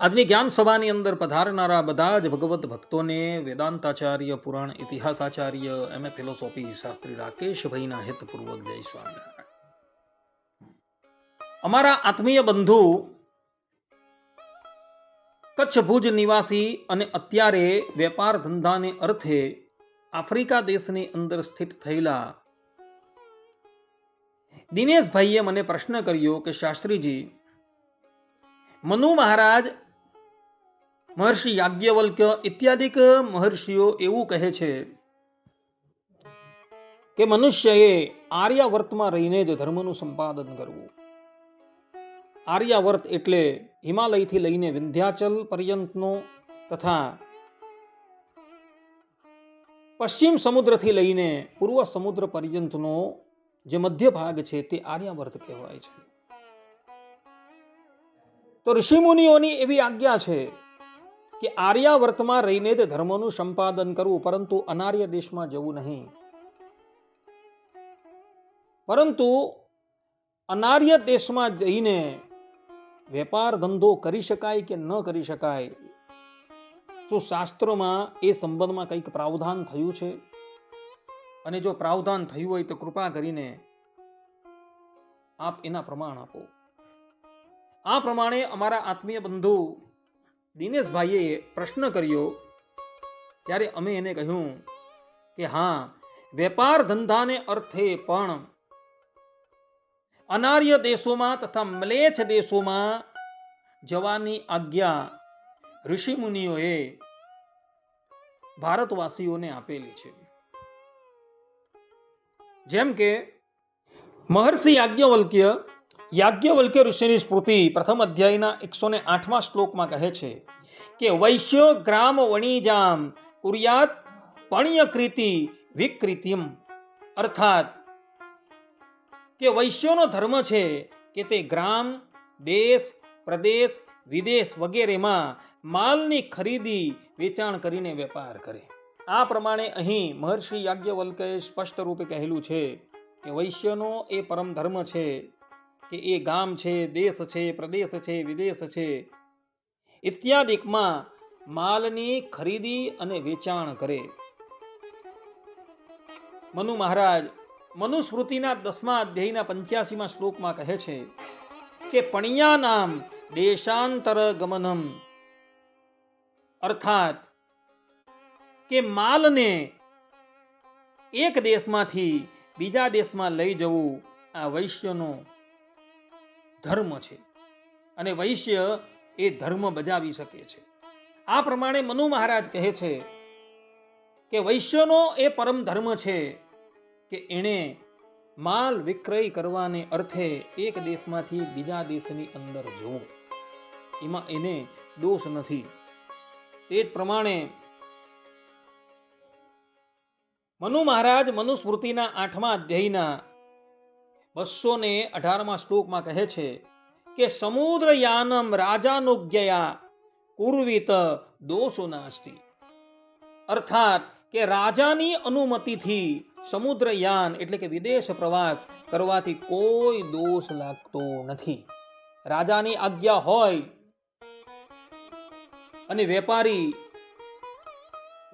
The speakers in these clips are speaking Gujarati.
આજની જ્ઞાન સભાની અંદર પધારનારા બધા જ ભગવત ભક્તોને વેદાંતાચાર્ય, પુરાણ ઇતિહાસાચાર્ય, એમ એ ફિલોસોફી શાસ્ત્રી રાકેશભાઈના હિતપૂર્વક જય સ્વામિનારાયણ. અમારા આત્મીય બંધુ કચ્છ ભુજ નિવાસી અને અત્યારે વેપાર ધંધાને અર્થે આફ્રિકા દેશની અંદર સ્થિત થયેલા દિનેશભાઈએ મને પ્રશ્ન કર્યો કે શાસ્ત્રીજી, મનુ મહારાજ મહર્ષિ યાજ્ઞવલ્ક્ય ઇત્યાદિક મહર્ષિઓ એવું કહે છે કે મનુષ્યએ આર્યાવર્તમાં રહીને જ ધર્મનું સંપાદન કરવું. આર્યાવર્ત એટલે હિમાલયથી લઈને વિંધ્યાચલ પર્યંતનો તથા પશ્ચિમ સમુદ્રથી લઈને પૂર્વ સમુદ્ર પર્યંતનો જે મધ્ય ભાગ છે તે આર્યાવર્ત કહેવાય છે. તો ઋષિમુનિઓની એવી આજ્ઞા છે કે આર્યાવર્તમાં રહીને જ ધર્મનું સંપાદન કરવું, પરંતુ અનાર્ય દેશમાં જવું નહીં. પરંતુ અનાર્ય દેશમાં જઈને વેપાર ધંધો કરી શકાય કે ન કરી શકાય, શું શાસ્ત્રોમાં એ સંબંધમાં કંઈક પ્રાવધાન થયું છે? અને જો પ્રાવધાન થયું હોય તો કૃપા કરીને આપ એના પ્રમાણ આપો. આ પ્રમાણે અમારા આત્મીય બંધુ દિનેશભાઈએ પ્રશ્ન કર્યો, ત્યારે અમે એને કહ્યું કે હા, વેપાર ધંધાને અર્થે પણ અનાર્ય દેશોમાં તથા મલેચ્છ દેશોમાં જવાની આજ્ઞા ઋષિમુનિઓએ ભારતવાસીઓને આપેલી છે. જેમ કે મહર્ષિ યાજ્ઞવલ્ક્ય યાજ્ઞવલ્ક્ય ઋષિની સ્મૃતિ પ્રથમ અધ્યાયના એકસો ને આઠમા શ્લોકમાં કહે છે કે, વૈશ્ય ગ્રામ વણિજામ કુર્યાત પણ્યકૃતિ વિકૃતિમ. અર્થાત કે, વૈશ્યોનો ધર્મ છે કે તે ગ્રામ, દેશ, પ્રદેશ, વિદેશ વગેરેમાં માલની ખરીદી, વેચાણ કરીને વેપાર કરે. આ પ્રમાણે અહીં મહર્ષિ યાજ્ઞવલ્કે સ્પષ્ટ રૂપે કહેલું છે કે, વૈશ્યનો એ પરમ ધર્મ છે કે એ ગામ છે, દેશ છે, પ્રદેશ છે, વિદેશ છે. ઇત્યાદિકમાં માલની ખરીદી અને વેચાણ કરે. મનુ મહારાજ મનુસ્મૃતિના દસમા અધ્યાયના પંચ્યાસીમાં શ્લોકમાં કહે છે કે પણિયા નામ દેશાંતર ગમનમ. અર્થાત કે માલને એક દેશમાંથી બીજા દેશમાં લઈ જવું આ વૈશ્યનો ધર્મ છે અને વૈશ્ય એ ધર્મ બજાવી શકે છે. આ પ્રમાણે મનુ મહારાજ કહે છે કે વૈશ્યનો એ પરમ ધર્મ છે કે એણે માલ વિક્રય કરવાને અર્થે એક દેશમાંથી બીજા દેશની અંદર જવું. એમાં એને દોષ નથી. તે જ પ્રમાણે મનુ મહારાજ મનુસ્મૃતિના આઠમા અધ્યાયના બસો ને અઢારમા શ્લોકમાં કહે છે કે સમુદ્ર યાનમ રાજાનુજ્ઞયા કુર્વિત દોષો નાસ્તી. અર્થાત કે રાજાની અનુમતિથી સમુદ્રયાન એટલે કે વિદેશ પ્રવાસ કરવાથી કોઈ દોષ લાગતો નથી. રાજાની આજ્ઞા હોય અને વેપારી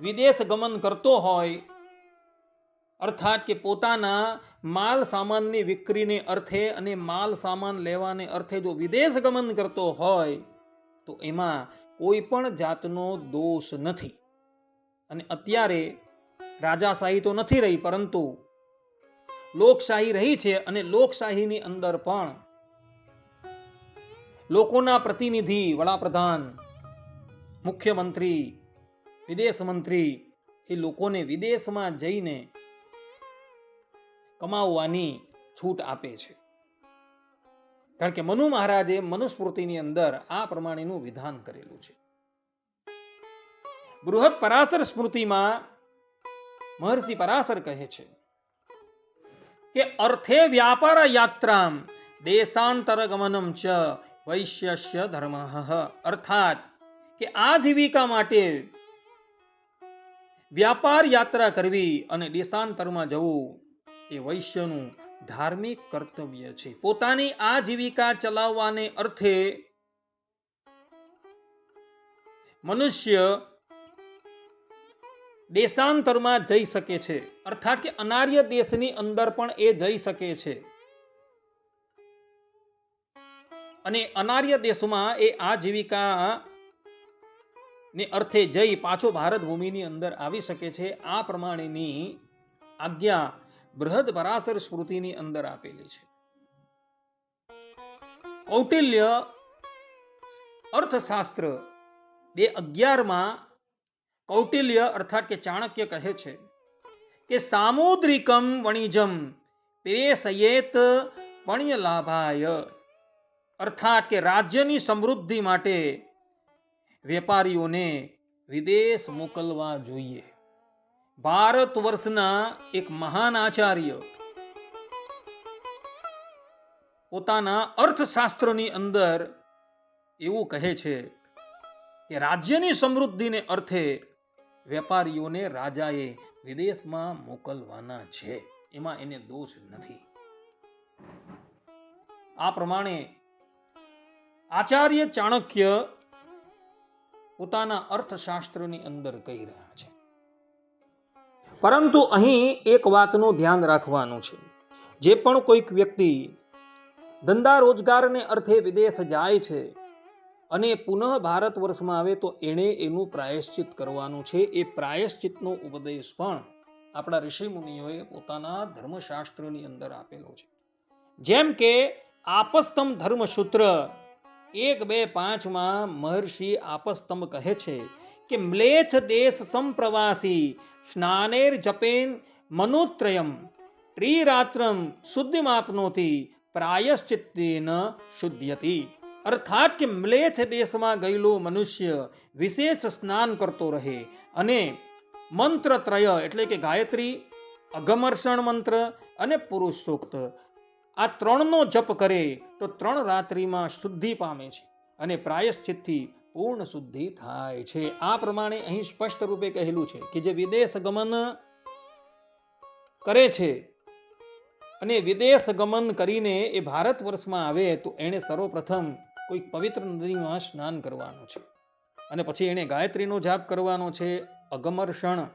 વિદેશ ગમન કરતો હોય અર્થાત કે પોતાના માલ સામાનની વિક્રીને અર્થે અને માલ સામાન લેવાને અર્થે જો વિદેશ ગમન કરતો હોય, તો એમાં કોઈ પણ જાતનો દોષ નથી. અને અત્યારે રાજાશાહી તો નથી રહી, પરંતુ લોકશાહી રહી છે અને લોકશાહીની અંદર પણ લોકોના પ્રતિનિધિ, વડાપ્રધાન, મુખ્યમંત્રી વિદેશ મંત્રી એ લોકોને વિદેશમાં જઈને કમાવવાની છૂટ આપે છે. કારણ કે મનુ મહારાજે મનુસ્મૃતિની અંદર આ પ્રમાણેનું વિધાન કરેલું છે. બૃહદ પરાશર સ્મૃતિમાં મહર્ષિ પરાશર કહે છે કે અર્થે વ્યાપાર યાત્રામ દેશાંતર ગમનમ ચ વૈશ્યસ્ય ધર્મ. અર્થાત કે આ જીવિકા માટે વ્યાપાર યાત્રા કરવી અને દેશાંતરમાં જવું એ વૈશ્યનું ધાર્મિક કર્તવ્ય છે. પોતાની આ જીવિકા ચલાવવાને અર્થે મનુષ્ય દેશાંતરમાં જઈ શકે છે. અર્થાત કે અનાર્ય દેશની અંદર પણ એ જઈ શકે છે. અને અનાર્ય દેશમાં એ આ જીવિકા ને અર્થે જઈ પાછો ભારત ભૂમિની અંદર આવી શકે છે. આ પ્રમાણેની આજ્ઞા બૃહદ પરાશર સ્મૃતિની અંદર આપેલી છે. કૌટિલ્ય અર્થશાસ્ત્ર બે અગિયારમાં કૌટિલ્ય અર્થાત કે ચાણક્ય કહે છે કે સામુદ્રિકમ વણિજમ પ્રેસયેત વણ્ય લાભાય અર્થાત કે રાજ્યની સમૃદ્ધિ માટે વેપારીઓને વિદેશ મોકલવા જોઈએ. ભારત વર્ષના એક મહાન આચાર્ય. પોતાના અર્થશાસ્ત્રની અંદર એવું કહે છે કે રાજ્યની સમૃદ્ધિને અર્થે વેપારીઓને રાજાએ વિદેશમાં મોકલવાના છે. એમાં એને દોષ નથી. આ પ્રમાણે આચાર્ય ચાણક્ય પોતાના અર્થશાસ્ત્રની અંદર કહી રહ્યા છે. પરંતુ અહીં એક વાતનું ધ્યાન રાખવાનું છે. જે પણ કોઈક વ્યક્તિ ધંધા રોજગારને અર્થે વિદેશ જાય છે અને પુનઃ ભારત વર્ષમાં આવે તો એણે એનું પ્રાયશ્ચિત કરવાનું છે. એ પ્રાયશ્ચિતનો ઉપદેશ પણ આપણા ઋષિ મુનિઓએ પોતાના ધર્મશાસ્ત્રની અંદર આપેલો છે. જેમ કે આપસ્તમ ધર્મસૂત્ર એક બે પાંચમાં મહર્ષિ આપસ્તમ કહે છે કે મ્લેચ્છ દેશ સંપ્રવાસી સ્નાનેર જપેન મનોત્રયમ ત્રિરાત્રમ શુદ્ધિમાપનોથી પ્રાયશ્ચિત્તેન શુદ્ધ્યતી અર્થાત કે મ્લેચ્છ દેશમાં ગયેલો મનુષ્ય વિશેષ સ્નાન કરતો રહે અને મંત્ર ત્રય એટલે કે ગાયત્રી અગમર્ષણ મંત્ર અને પુરુષોક્ત આ ત્રણનો જપ કરે તો ત્રણ રાત્રિમાં શુદ્ધિ પામે છે અને પ્રાયશ્ચિતથી પૂર્ણ શુદ્ધિ થાય છે. આ પ્રમાણે અહીં સ્પષ્ટ રૂપે કહેલું છે કે જે વિદેશ ગમન કરે છે અને વિદેશ ગમન કરીને એ ભારત વર્ષમાં આવે તો એણે સર્વપ્રથમ કોઈક પવિત્ર નદીમાં સ્નાન કરવાનું છે. અને પછી એણે ગાયત્રીનો જાપ કરવાનો છે, અગમર્ષણ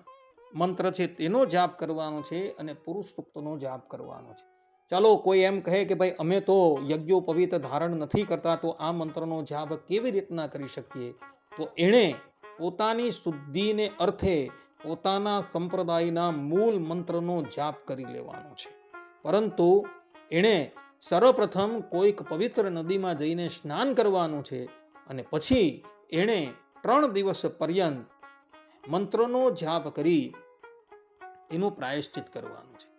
મંત્ર છે તેનો જાપ કરવાનો છે અને પુરુષ સૂક્તનો જાપ કરવાનો છે. ચાલો કોઈ એમ કહે કે ભાઈ, અમે તો યજ્ઞોપવિત ધારણ નથી કરતા, તો આ મંત્રનો જાપ કેવી રીતના કરી શકીએ? તો એણે પોતાની શુદ્ધિને અર્થે પોતાના સંપ્રદાયના મૂળ મંત્રનો જાપ કરી લેવાનો છે. પરંતુ એણે સર્વપ્રથમ કોઈક પવિત્ર નદીમાં જઈને સ્નાન કરવાનું છે અને પછી એણે ત્રણ દિવસ પર્યંત મંત્રનો જાપ કરી એનું પ્રાયશ્ચિત કરવાનું છે.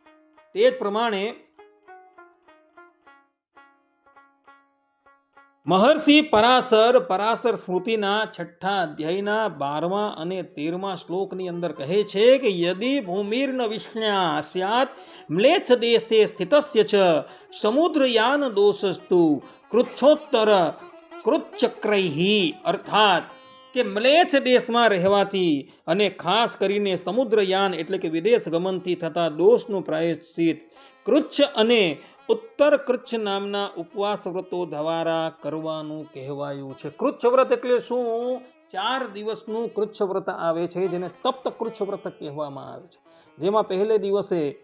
તે જ પ્રમાણે મહર્ષિ પરાશર પરાશર સ્મૃતિના છઠ્ઠા અધ્યાયના બારમા અને તેરમા શ્લોકની અંદર કહે છે કે, યદિ ભૂમિર્ન વિષ્ણ્યા સ્યાત, મ્લેચ્છ દેશે સ્થિતસ્ય ચ, સમુદ્રયાન દોષસ્તુ, કૃચ્છોત્તર કૃચ્ચક્રૈહી અર્થાત કે મ્લેચ્છ દેશમાં રહેવાથી અને ખાસ કરીને સમુદ્રયાન એટલે કે વિદેશ ગમનથી થતા દોષનું પ્રાયશ્ચિત, કૃચ્છ અને ઉત્તર કૃચ્છ નામના ઉપવાસ વ્રતો દ્વારા કરવાનું કહેવાયું છે. કૃચ્છ વ્રત એટલે શું? ચાર દિવસનું કૃચ્છ વ્રત આવે છે, જેને તપ્ત કૃચ્છ વ્રત કહેવામાં આવે છે. જેમાં પહેલે દિવસે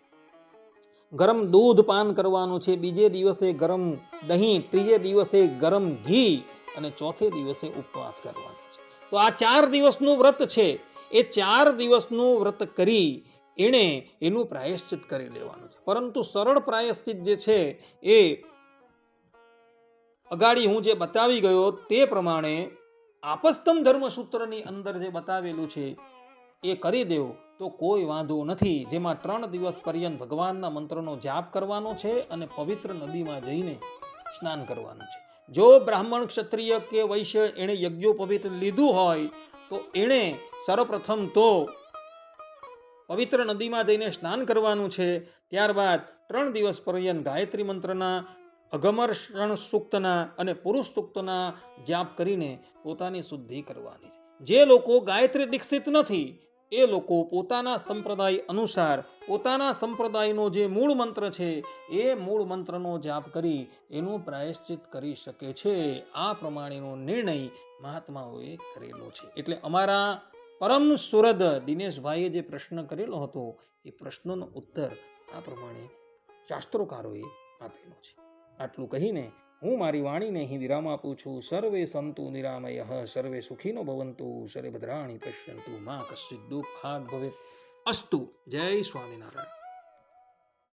ગરમ દૂધ પાન કરવાનું છે, બીજે દિવસે ગરમ દહીં, ત્રીજે દિવસે ગરમ ઘી અને ચોથે દિવસે ઉપવાસ કરવાનો છે. તો આ ચાર દિવસનું વ્રત છે. એ ચાર દિવસનું વ્રત કરી એણે એનું પ્રાયશ્ચિત કરી લેવાનું છે. પરંતુ સરળ પ્રાયશ્ચિત જે છે એ અગાડી હું જે બતાવી ગયો તે પ્રમાણે આપસ્તમ ધર્મસૂત્રની અંદર જે બતાવેલું છે એ કરી દેવો તો કોઈ વાંધો નથી. જેમાં ત્રણ દિવસ પર્યંત ભગવાનના મંત્રનો જાપ કરવાનો છે અને પવિત્ર નદીમાં જઈને સ્નાન કરવાનું છે. જો બ્રાહ્મણ ક્ષત્રિય કે વૈશ્ય એણે યજ્ઞોપવિત લીધું હોય તો એણે સર્વપ્રથમ તો પવિત્ર નદીમાં જઈને સ્નાન કરવાનું છે, ત્યારબાદ ત્રણ દિવસ પર્યંત ગાયત્રી મંત્રના અગમર્ષણ સૂક્તના અને પુરુષ સૂક્તના જાપ કરીને પોતાની શુદ્ધિ કરવાની છે. જે લોકો ગાયત્રી દીક્ષિત નથી, એ લોકો પોતાના સંપ્રદાય અનુસાર, પોતાના સંપ્રદાયનો જે મૂળ મંત્ર છે, એ મૂળ મંત્રનો જાપ કરી એનું પ્રાયશ્ચિત કરી શકે છે. આ પ્રમાણેનો નિર્ણય મહાત્માઓએ કરેલો છે. એટલે અમારા પરમ સુરદ દિનેશભાઈએ જે પ્રશ્ન કરેલો હતો, એ પ્રશ્નનો ઉત્તર આ પ્રમાણે શાસ્ત્રોકારોએ આપેલો છે. આટલું કહીને હું મારી વાણીને અહીં વિરામ આપું છું. સર્વે સંતુ નિરામય, સર્વે સુખીનો ભવંતુ, સર્વે ભદ્રાણી પશ્યંતુ. મા કશ્ચિત દુઃખ ભાગ ભવે અસ્તુ. જય સ્વામિનારાયણ.